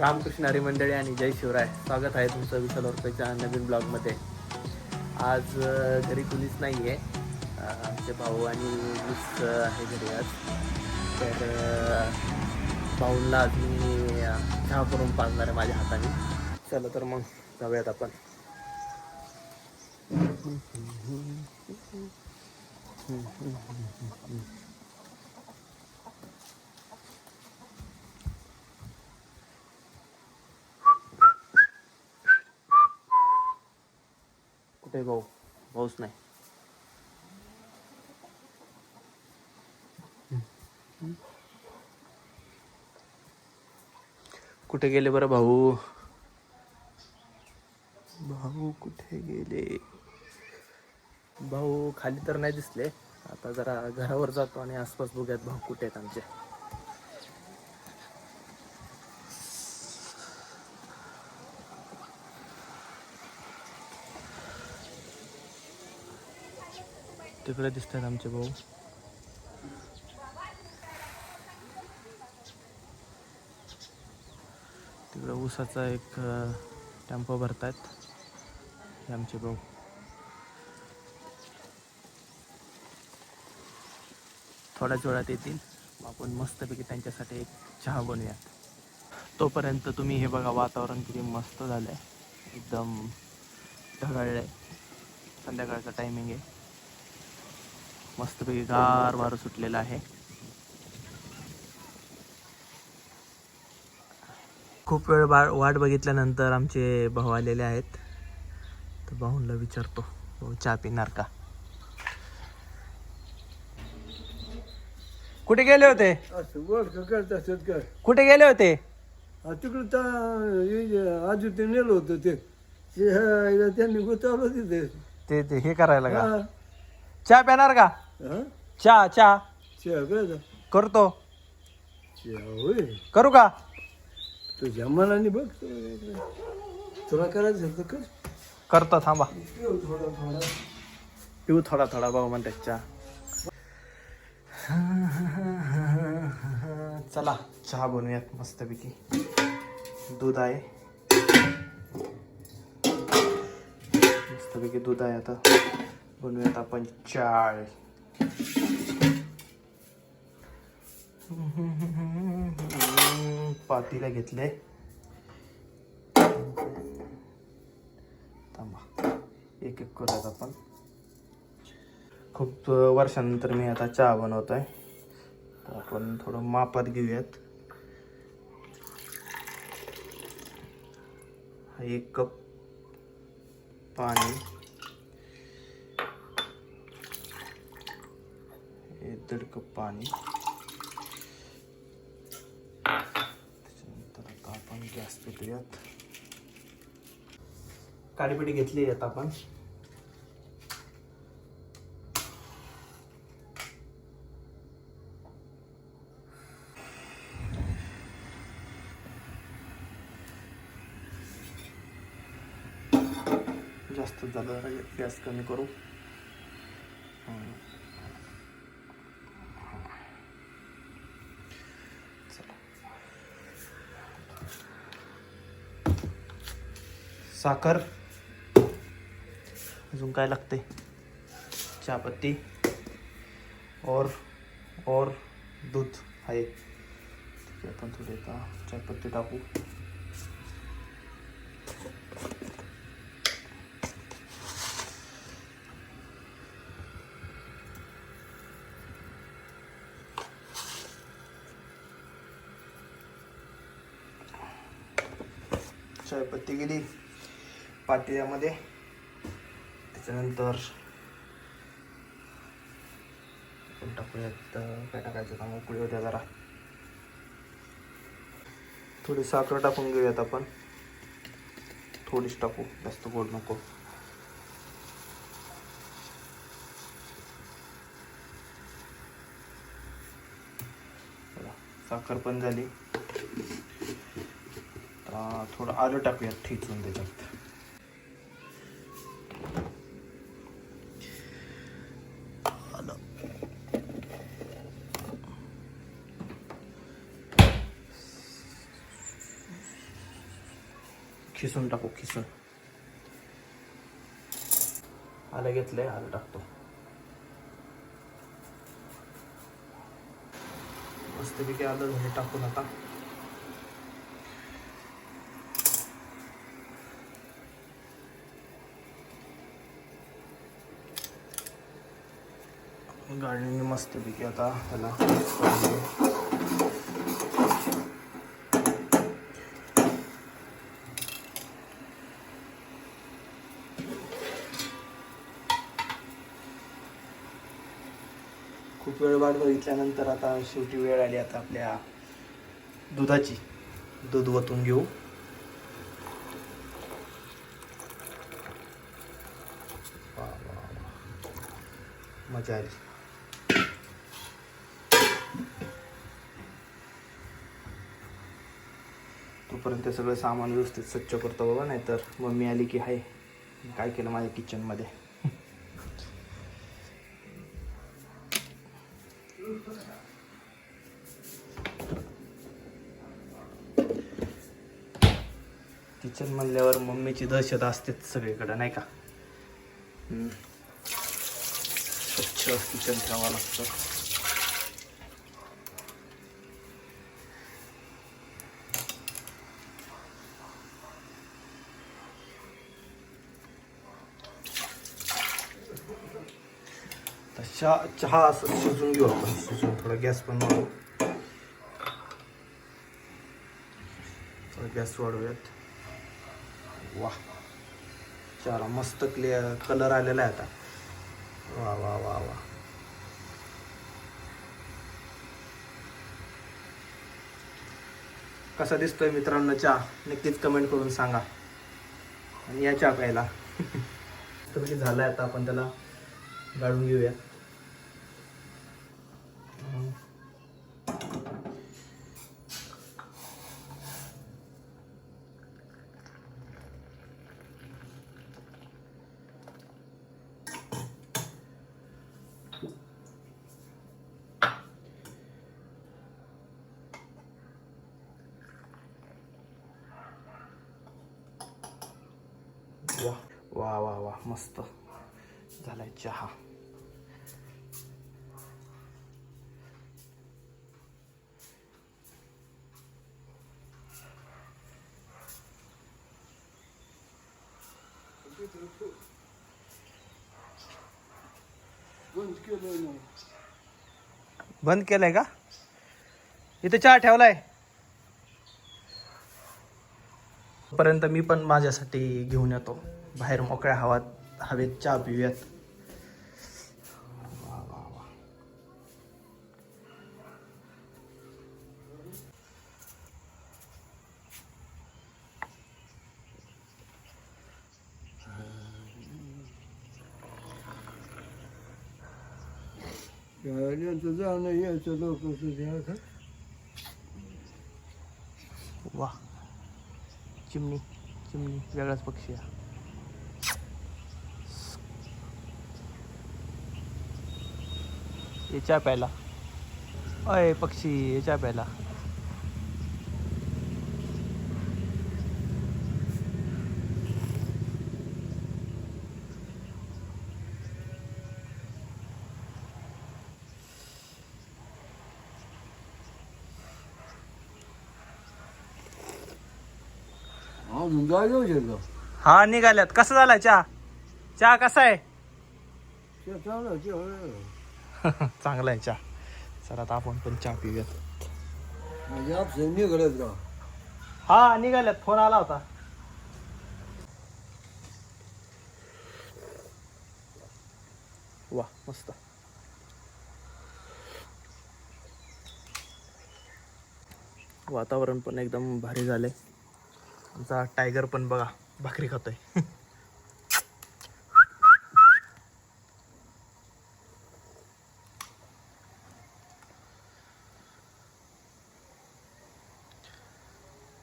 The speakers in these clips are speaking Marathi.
रामकृष्ण हरी मंडळी आणि जय शिवराय. स्वागत आहे तुमचं विशाल रुपयाच्या नवीन ब्लॉगमध्ये. आज घरी कुणीच नाही आहे आमचे भाऊ आणि मीच आहे घरी आज. तर भाऊला आज मी चहा करून पाजणार आहे माझ्या हाताने. चला तर मग जाऊयात आपण. कुठे भाऊ? भाऊच नाही. कुठे गेले बरं भाऊ? भाऊ कुठे गेले? भाऊ खाली तर नाही दिसले. आता जरा घरावर जातो आणि आसपास बघूयात भाऊ कुठे आहेत आमचे. तिकडे दिसत आहेत आमचे भाऊ. तिकडं ऊसाचा एक टेम्पो भरतायत हे आमचे भाऊ. थोड्याच वेळात येतील. मग आपण मस्तपैकी त्यांच्यासाठी एक चहा बनवूया तोपर्यंत तुम्ही हे बघा वातावरण किती मस्त झालं आहे एकदम ढगाळलं आहे. संध्याकाळचा टायमिंग आहे. मस्तपैकी गार वारं सुटलेलं आहे. खूप वेळ बा वाट बघितल्यानंतर आमचे भाऊ आलेले आहेत. तर भाऊंला विचारतो भाऊ चहा पिणार का? कुठे गेले होते? कुठे गेले होते? तिकडं आजू ते नेलं होतं ते. त्यांनी गुतावलं तिथे. ते ते हे करायला का? चहा पिणार का? हा? चहा चहा करतो. चहा होय. करू का? तुझ्या मनाने बघ तुला करायचं असेल तर कर करतो थांबा. पिऊ थोडा थोडा. पिऊ थोडा थोडा भाऊ म्हणतात चहा चला चहा बनवूयात मस्तपैकी. दूध आहे. मस्तपैकी दूध आहे आता. बनवूयात आपण चाय. पातीला घेतले. थांबा. एक एक करूयात आपण. खूप वर्षानंतर मी आता चहा बनवतोय. तर आपण थोडं मापात घेऊयात. हा एक कप पाणी हे दीड कप पाणी. त्याच्यानंतर आता आपण गॅस पेटूयात काळीपेटी घेतली आता आपण. जास्त झालं गॅस कमी करू. साखर. अजून काय लागते चहापत्ती. और और दूध आहे. ठीक आहे आपण थोडे आता चहापत्ती टाकू. चायपत्ती गेली. पातेल्यामध्ये. त्याच्यानंतर टाकूयात काय टाकायचं का उकळी होत्या जरा. थोडी साखर टाकून घेऊयात आपण. थोडीच टाकू जास्त गोड नको. साखर पण झाली. थोडं आलं टाकूयात ठेचून त्याच्यात. खिसून टाकू खिसून. आलं घेतलंय आलं टाकतो. मस्तपैकी आलं हे टाकून आता. गार्डनिंग मस्तपैकी आता त्याला खूप वेळ वाट बघितल्यानंतर आता शेवटी वेळ आली आता आपल्या दुधाची. दूध वतून घेऊ. मजा आली. तोपर्यंत सगळं सामान व्यवस्थित स्वच्छ करतो बाबा नाहीतर मम्मी आली की आहे काय केलं माझ्या किचनमध्ये किचन म्हणल्यावर मम्मीची दहशत असतेच सगळीकडं नाही का? स्वच्छ किचन ठेवावं लागतं. चहा चहा असं शिजून घेऊ आपण. शिजून थोडा गॅस पण वाढवू. थोडा गॅस वाढवूयात. वा. चला मस्त क्लिअर कलर आलेला आहे आता. वा वा वा वा. कसा दिसतोय मित्रांनो चहा? नक्कीच कमेंट करून सांगा. आणि या चहा प्यायला. झाला झालाय आता आपण त्याला गाळून घेऊया. वा. वा वा वा. मस्त. झालाय चहा. बंद केलंय का? इथे चहा ठेवलाय. पर्यंत मी पण माझ्यासाठी घेऊन येतो. बाहेर मोकळ्या हवात हवेत चहा पिऊयात. वा, वा, वा. गाड्यांचं जाणं यायचं लोक सुद्धा वा. चिमणी चिमणी वेगळाच पक्षी आहे याच्या प्यायला. अय पक्षी याच्या प्यायला. हा निघाल्यात. कसं झालाय चहा? चहा कसा आहे? चांगलं आहे चहा. चला आता आपण पण चहा पिऊयात. हा निघाल्यात. फोन आला होता. वा मस्त. वातावरण पण एकदम भारी झालंय. आमचा टायगर पण बघा भाकरी खातोय.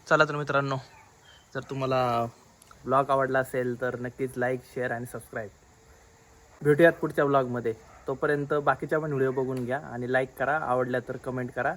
चला तर मित्रांनो जर तुम्हाला ब्लॉग आवडला असेल तर नक्कीच लाईक शेअर आणि सबस्क्राईब भेटूयात पुढच्या ब्लॉगमध्ये तोपर्यंत बाकीच्या पण व्हिडिओ बघून घ्या आणि लाईक करा. आवडल्या तर कमेंट करा.